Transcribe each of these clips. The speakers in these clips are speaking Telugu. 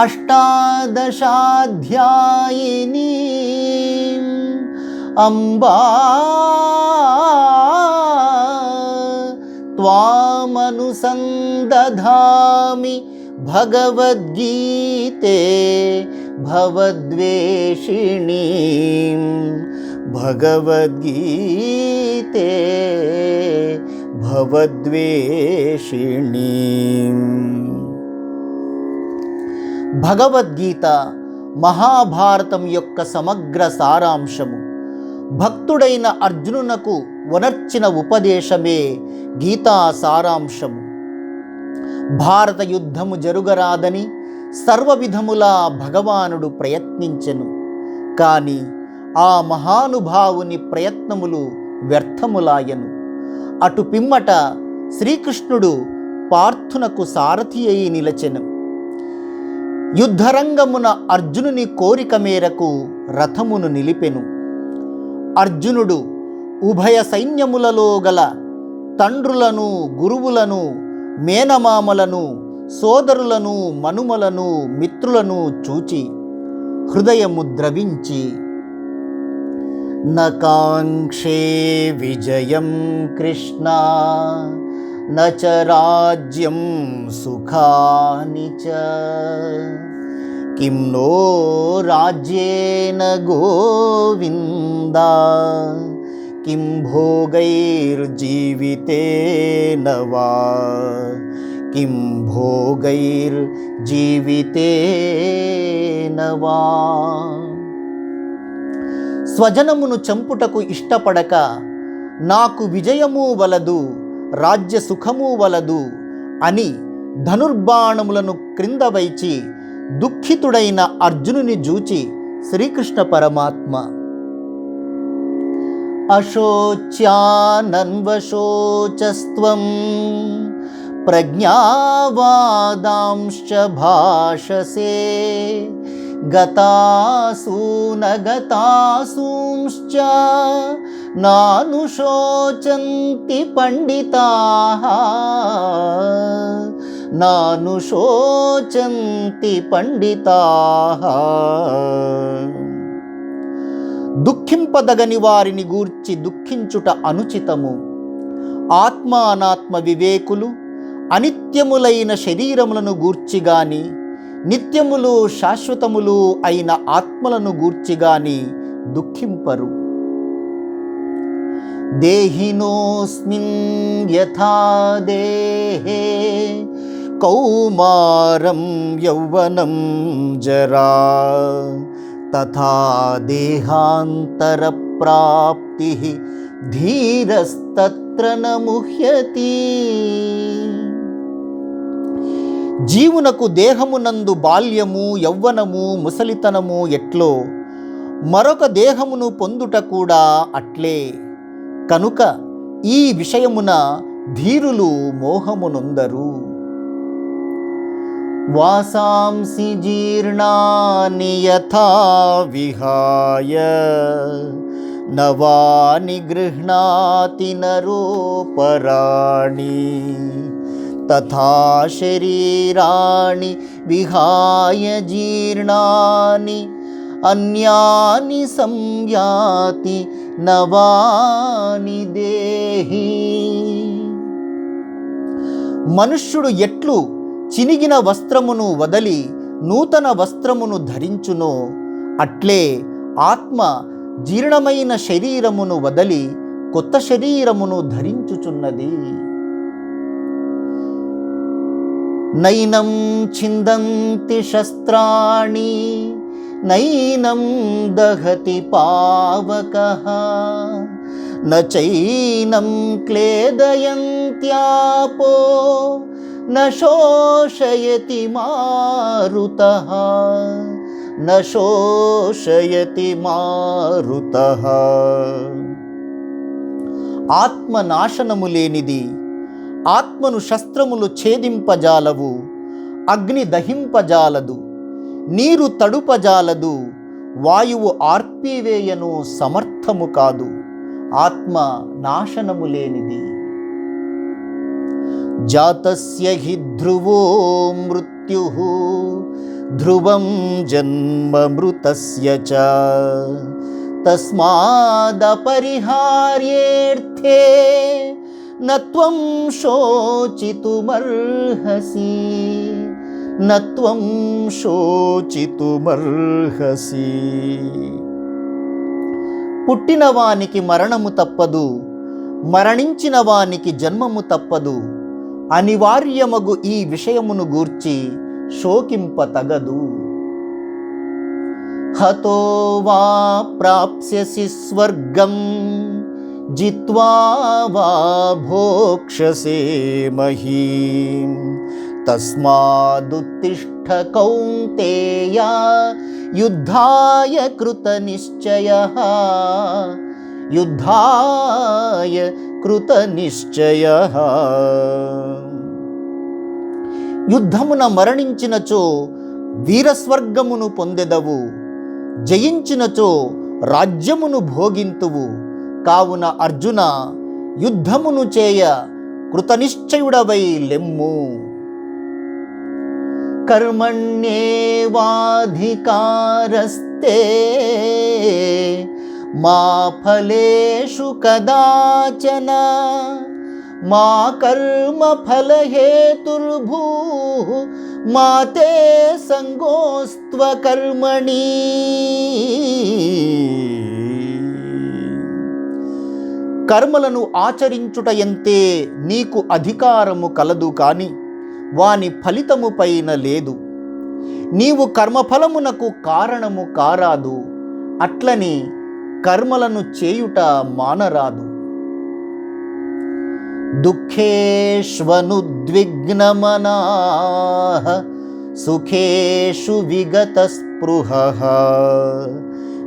अष्टादशाध्यायिनीम् अम्बा त्वामनुसन्दधामि भगवद्गीते भवद्वेषिणीं भगवद्गीते भवद्वेषिणीम् భగవద్గీత మహాభారతం యొక్క సమగ్ర సారాంశము. భక్తుడైన అర్జునునకు వనర్చిన ఉపదేశమే గీతా సారాంశము. భారత యుద్ధము జరుగరాదని సర్వవిధములా భగవానుడు ప్రయత్నించెను. కానీ ఆ మహానుభావుని ప్రయత్నములు వ్యర్థములాయను. అటు పిమ్మట శ్రీకృష్ణుడు పార్థునకు సారథి అయి నిలచెను. యుద్ధరంగమున అర్జునుని కోరిక మేరకు రథమును నిలిపెను. అర్జునుడు ఉభయ సైన్యములలో గల తండ్రులను గురువులను మేనమామలను సోదరులను మనుమలను మిత్రులను చూచి హృదయము ద్రవించి నకాంక్షే విజయం కృష్ణ! न च राज्यं सुखानि च किं नो राज्येन गोविन्दा किं भोगैर्जीवितेन वा किं भोगैर्जीवितेन वा స్వజనమును చంపుటకు ఇష్టపడక నాకు విజయము వలదు రాజ్య సుఖము వలదు అని ధనుర్బాణములను క్రింద వైచి దుఃఖితుడైన అర్జునుని జూచి శ్రీకృష్ణ పరమాత్మ. అశోచ్యానన్వశోచస్త్వం ప్రజ్ఞావాదాంశ్చ భాషసే గతాసూనగతాసూంశ్చ నానుశోచంతి పండితాః నానుశోచంతి పండితాః దుఃఖింపదగని వారిని గూర్చి దుఃఖించుట అనుచితము. ఆత్మ అనాత్మ వివేకులు అనిత్యములైన శరీరములను గూర్చి గాని నిత్యములు శాశ్వతములు అయిన ఆత్మలను గూర్చి గాని దుఃఖింపరు. దేహినోస్మిన్ యథా దేహే కౌమారం యౌవనం జరా తథా దేహాంతర ప్రాప్తి ధీరస్తత్ర నముహ్యతి. ముహ్యతి జీవునకు దేహమునందు బాల్యము యౌవనము ముసలితనము ఎట్లో మరొక దేహమును పొందుట కూడా అట్లే. కనుక ఈ విషయమున ధీరులు మోహమునొందరు. వాసాంసి జీర్ణాని యథా విహాయ నవాని గృహ్ణాతి నరోపరాణి తథా శరీరాణి విహాయ జీర్ణాని అన్యాని సంయాతి నవాని దేహి. మనుష్యుడు ఎట్లు చినిగిన వస్త్రమును వదలి నూతన వస్త్రమును ధరించునో అట్లే ఆత్మ జీర్ణమైన శరీరమును వదలి కొత్త శరీరమును ధరించుచున్నది. నైనం ఛిందంతి శస్త్రాణి నైనం దహతి పావక నైనం క్లేదయంత్యాపో न शोषयति मारुतः न शोषयति मारुतः ఆత్మ నాశనము లేనిది ఆత్మను శస్త్రములు ఛేదింపజాలవు అగ్ని దహింపజాలదు నీరు తడుపజాలదు వాయువు ఆర్పివేయను సమర్థము కాదు ఆత్మ నాశనము లేనిది జాతస్య హి ధ్రువో మృత్యు ధ్రువం జన్మ మృతస్య చ తస్మాదపరిహార్యేర్థే నత్వం శోచితుమర్హసి నత్వం శోచితుమర్హసి. పుట్టిన వానికి మరణము తప్పదు మరణించిన వానికి జన్మము తప్పదు. అనివార్యమగు ఈ విషయమును గూర్చి శోకింప తగదు హతో వా ప్రాప్స్యసి స్వర్గం జిత్వా వా భోక్షసే మహీం. తస్మాదుత్తిష్ట కౌంతేయ యుద్ధాయ కృత నిశ్చయ యుద్ధాయ కృత నిశ్చయ యుద్ధమున మరణించినచో వీరస్వర్గమును పొందెదవు జయించినచో రాజ్యమును భోగింతువు. కావున అర్జున యుద్ధమును చేయ కృతనిశ్చయుడవై లెమ్ము. కర్మణ్యేవాధికారస్తే మా ఫలేషు కదాచన మా కర్మ ఫలహేతుర్భూ మా తే సంగోస్త్వ కర్మణి కర్మలను ఆచరించుట ఎంతే నీకు అధికారము కలదు కాని వాని ఫలితము పైన లేదు. నీవు కర్మఫలమునకు కారణము కారాదు. అట్లని కర్మలను చేయుట మానరాదు. దుఃఖేష్వనుద్విగ్నమనా సుఖేషు విగత స్పృహ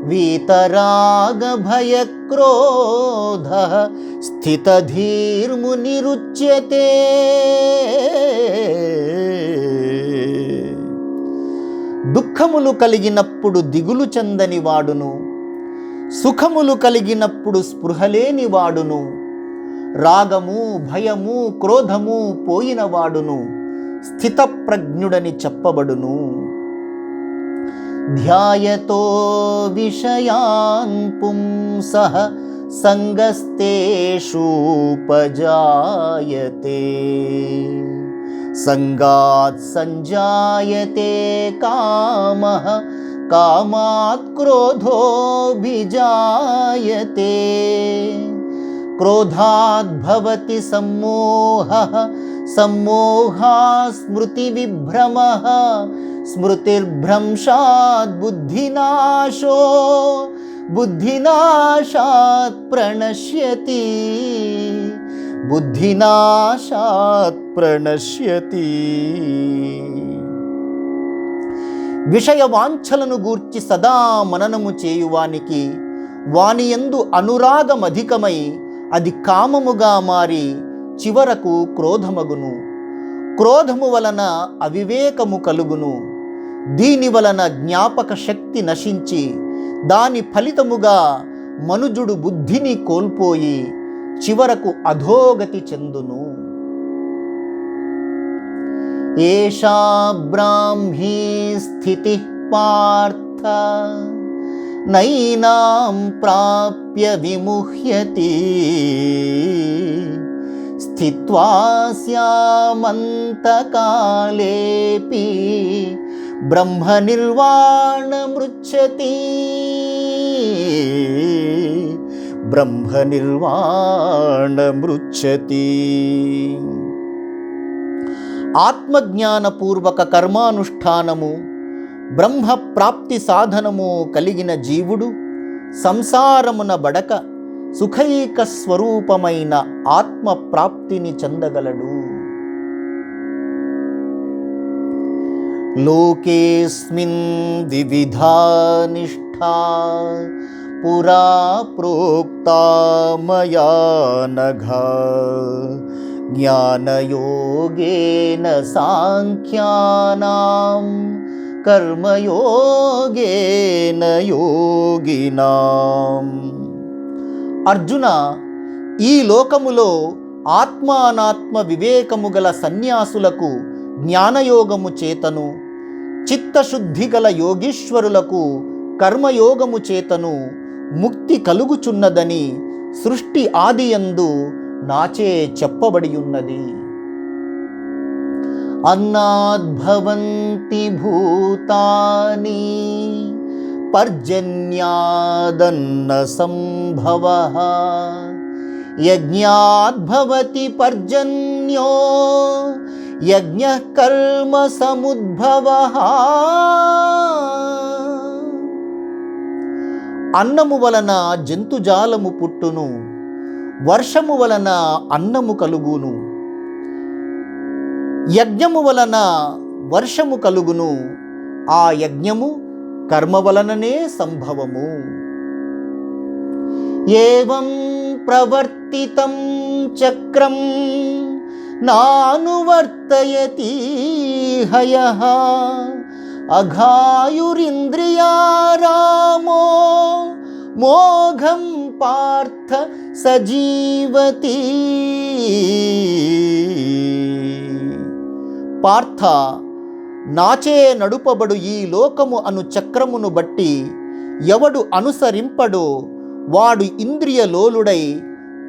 వీతరాగభయక్రోధ స్థితధీర్మునిరుచ్యతే దుఃఖములు కలిగినప్పుడు దిగులు చెందని వాడును సుఖములు కలిగినప్పుడు స్పృహలేని వాడును రాగము భయము క్రోధము పోయినవాడును స్థితప్రజ్ఞుడని చెప్పబడును ध्यायतो विषयान् पुंसः सङ्गस्तेषूपजायते। सङ्गात् सञ्जायते कामः कामात् क्रोधो विजायते क्रोधात् भवति सम्मोहः सम्मोहा स्मृतिविभ्रमः స్మృతిర్భ్రంశాత్ బుద్ధినాశో బుద్ధినాశాత్ ప్రణశ్యతి బుద్ధినాశాత్ ప్రణశ్యతి విషయ వాంఛలను గూర్చి సదా మననము చేయువానికి వాని ఎందు అనురాగం అధికమై అది కామముగా మారి చివరకు క్రోధమగును. క్రోధము వలన అవివేకము కలుగును. దీని వలన జ్ఞాపక శక్తి నశించి దాని ఫలితముగా మనుజుడు బుద్ధిని కోల్పోయి చివరకు అధోగతి చెందును. ఏషా బ్రాహ్మీ స్థితి పార్థ నైనాం ప్రాప్య విముహ్యతి. స్థిత్వా స్యామంతకాలేపి బ్రహ్మనిర్వాణమృచ్చతి బ్రహ్మనిర్వాణమృచ్చతి ఆత్మజ్ఞానపూర్వక కర్మానుష్ఠానము బ్రహ్మ ప్రాప్తి సాధనము కలిగిన జీవుడు సంసారమున బడక సుఖైక స్వరూపమైన ఆత్మ ప్రాప్తిని చెందగలడు. లోకేస్మిన్ వివిధా నిష్ఠా పురా ప్రోక్తా మయా జ్ఞానయోగేన సాంఖ్యానాం కర్మయోగేన యోగినాం అర్జున ఈ లోకములో ఆత్మానాత్మ వివేకము గల సన్యాసులకు జ్ఞానయోగము చేతను. చిత్తశుద్ధి గల యోగీశ్వరులకు కర్మయోగము చేతను ముక్తి కలుగుచున్నదని సృష్టి ఆదియందు నాచే చెప్పబడి ఉన్నది అన్నాద్భవంతి భూతాని పర్జన్యాదన్న సంభవ యజ్ఞాద్భవతి పర్జన్యో యజ్ఞ కర్మ సముద్భవ అన్నము వలన జంతుజాలము పుట్టును వర్షము వలన అన్నము కలుగును. యజ్ఞము వలన వర్షము కలుగును ఆ యజ్ఞము కర్మ వలననే సంభవము. ఏవం ప్రవర్తితం చక్రం నానువర్తయతి హయ అఘాయురింద్రియారామో మోఘం పార్థ సజీవతి. పార్థ నాచే నడుపబడు ఈ లోకము అను చక్రమును బట్టి ఎవడు అనుసరింపడో వాడు ఇంద్రియలోలుడై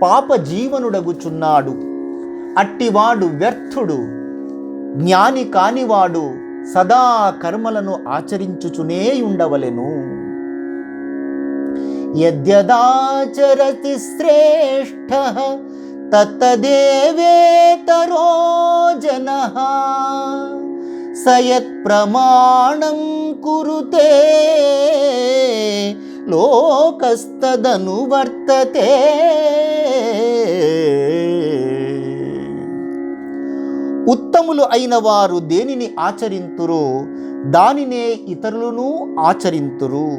పాప జీవనుడగుచున్నాడు. అట్టివాడు వ్యర్థుడు. జ్ఞాని కానివాడు సదా కర్మలను ఆచరించుచునే ఉండవలెను యద్యదాచరతి శ్రేష్ఠ తత్తదేవేతరో జన సయత్ ప్రమాణం కురుతే లోకస్తదను వర్తతే ఉత్తములు అయిన వారు దేనిని ఆచరింతురో? దానినే ఇతరులను ఆచరింతురు.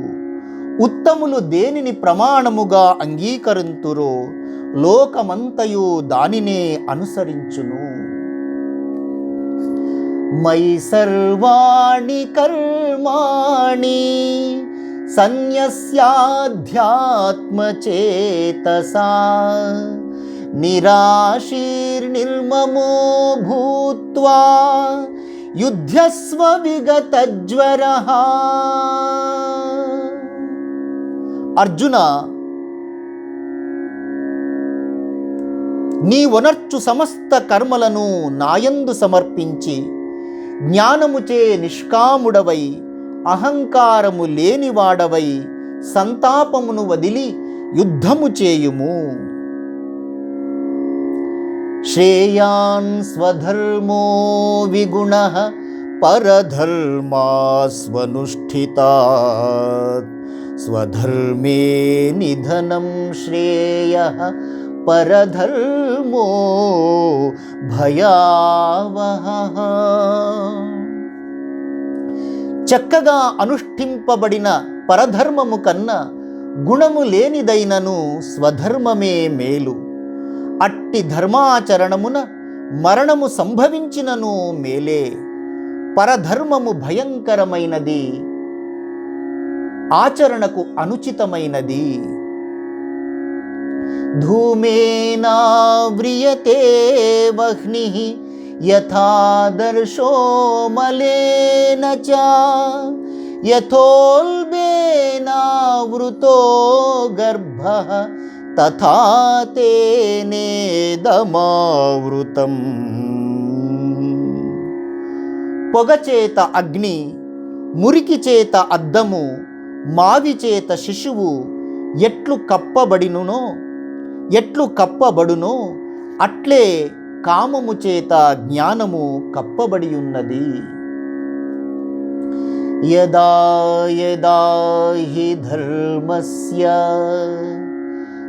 ఉత్తములు దేనిని ప్రమాణముగా అంగీకరింతురో? లోకమంతయు దానినే అనుసరించును. మై సర్వాణి కర్మాణి సన్యస్యాధ్యాత్మచేతసా నిరాశీర్నిర్మమో భూత్వా యుద్ధస్వ విగతజ్వర అర్జున నీ వనర్చు సమస్త కర్మలను నాయందు సమర్పించి జ్ఞానముచే నిష్కాముడవై అహంకారము లేనివాడవై సంతాపమును వదిలి యుద్ధము చేయుము. శ్రేయాన్ స్వధర్మో విగుణ పరధర్మాస్వనుష్ఠితా స్వధర్మే నిధనం శ్రేయ పరధర్మో భయావహ చక్కగా అనుష్ఠింపబడిన పరధర్మము కన్నా గుణము లేనిదైనను స్వధర్మమే మేలు. అట్టి ధర్మాచరణమున మరణము సంభవించినను మేలే. పరధర్మము భయంకరమైనది. ఆచరణకు అనుచితమైనది. ధూమేనావ్రియతే వహ్ని యథాదర్శో మలేన చ యథోల్బేనావృతో గర్భ తథా తేనేదమావృతం పొగచేత అగ్ని మురికి చేత అద్దము మావి చేత శిశువు ఎట్లు కప్పబడినునో ఎట్లు కప్పబడునో అట్లే కామము చేత జ్ఞానము కప్పబడి ఉన్నది యదా యదా హి ధర్మస్య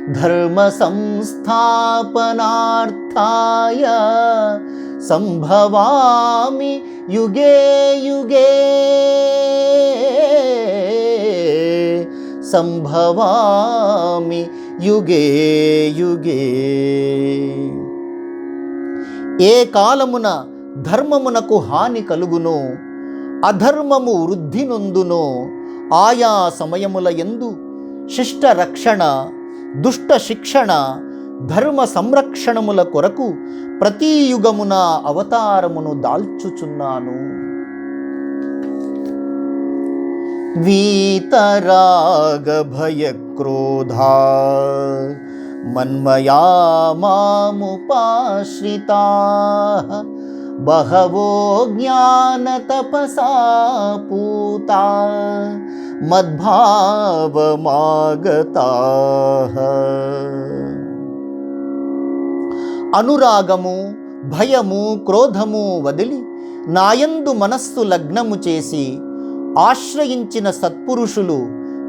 దుష్కృతాం ధర్మ సంస్థాపనార్థాయ సంభవామి యుగే యుగే సంభవామి యుగే యుగే ఏ కాలమున ధర్మమునకు హాని కలుగునో అధర్మము వృద్ధి నొందునో ఆయా సమయముల ఎందు శిష్ట రక్షణ దుష్ట శిక్షణ ధర్మ సంరక్షణముల కొరకు ప్రతి యుగమున అవతారమును దాల్చుచున్నాను. వీతరాగభయక్రోధా మన్మయా మాముపాశ్రితా బహవో జ్ఞానతపసా పూతా మద్భావమాగతా. అనురాగము భయము క్రోధము వదిలి నాయందు మనస్సు లగ్నము చేసి ఆశ్రయించిన సత్పురుషులు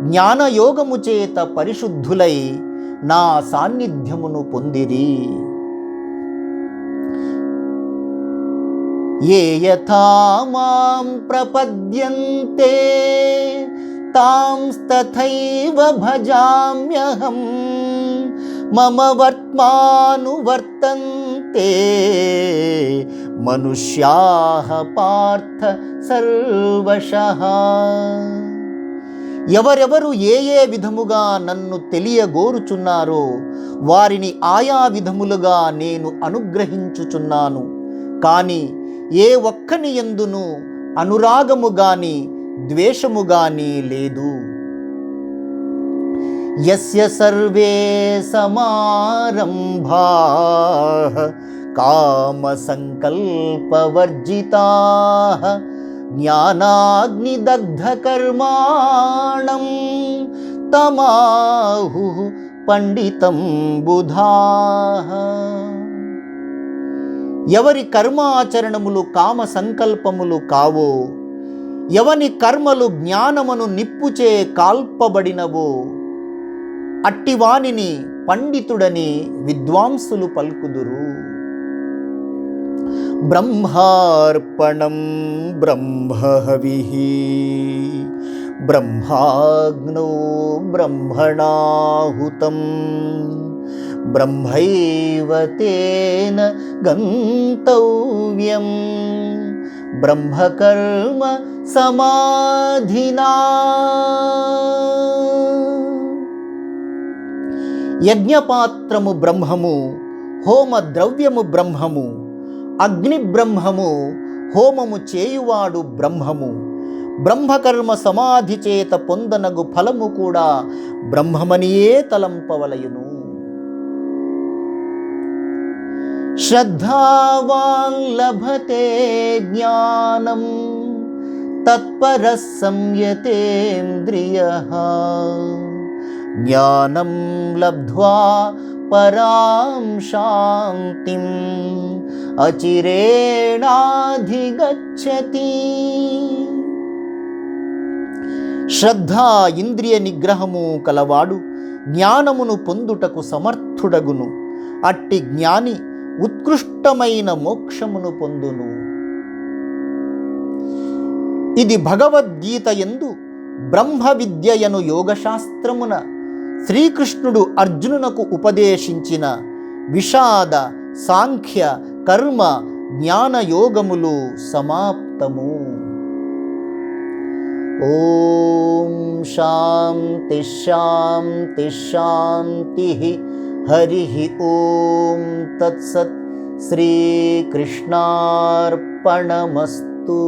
జ్ఞానయోగము చేత పరిశుద్ధులై నా సాన్నిధ్యమును పొందిరి. ఏ యథా మాం ప్రపద్యంతే తాంస్తథైవ భజామ్యహం. మమ వర్త్మానువర్తంతే. మనుష్యాహ పార్థ సర్వశ. ఎవరెవరు ఏ ఏ విధముగా నన్ను తెలియగోరుచున్నారో వారిని ఆయా విధములుగా నేను అనుగ్రహించుచున్నాను. కానీ ఏ ఒక్కని ఎందును అనురాగము గాని ద్వేషము గాని లేదు. యస్య సర్వే సమారంభా కామ సంకల్పవర్జితా జ్ఞానాగ్నిదగ్ధకర్మాణం తమాహు పండితం బుధా. ఎవరి కర్మాచరణములు కామ సంకల్పములు కావో ఎవని కర్మలు జ్ఞానమును నిప్పుచే కాల్పబడినవో అట్టివానిని పండితుడని విద్వాంసులు పలుకుదురు. బ్రహ్మార్పణం బ్రహ్మహవి బ్రహ్మాగ్నో బ్రహ్మణాహుతం బ్రహ్మైవ తేన గంతవ్యం బ్రహ్మకర్మ సమాధినా. యజ్ఞపాత్రము బ్రహ్మము హోమ ద్రవ్యము బ్రహ్మము అగ్ని బ్రహ్మము హోమము చేయువాడు బ్రహ్మము. బ్రహ్మకర్మ సమాధి చేత పొందనగు ఫలము కూడా బ్రహ్మమనియే తలంపవలయును. శ్రద్ధావాన్ లభతే జ్ఞానం తత్పర సంయతేంద్రియ జ్ఞానం లబ్ధ్వా పరాం శాంతిం అచిరేణాధిగచ్చతి శ్రద్ధ ఇంద్రియ నిగ్రహము కలవాడు జ్ఞానమును పొందుటకు సమర్థుడగును. అట్టి జ్ఞాని ఉత్కృష్టమైన మోక్షమును పొందును. ఇది భగవద్గీత ఎందు బ్రహ్మ విద్యయను యోగశాస్త్రమున శ్రీకృష్ణుడు అర్జునునకు ఉపదేశించిన విషాద సాంఖ్య కర్మ జ్ఞానయోగములు సమాప్తము. ఓం శాంతి శాంతి శాంతి. हरिः ॐ तत्सत् श्रीकृष्णार्पणमस्तु।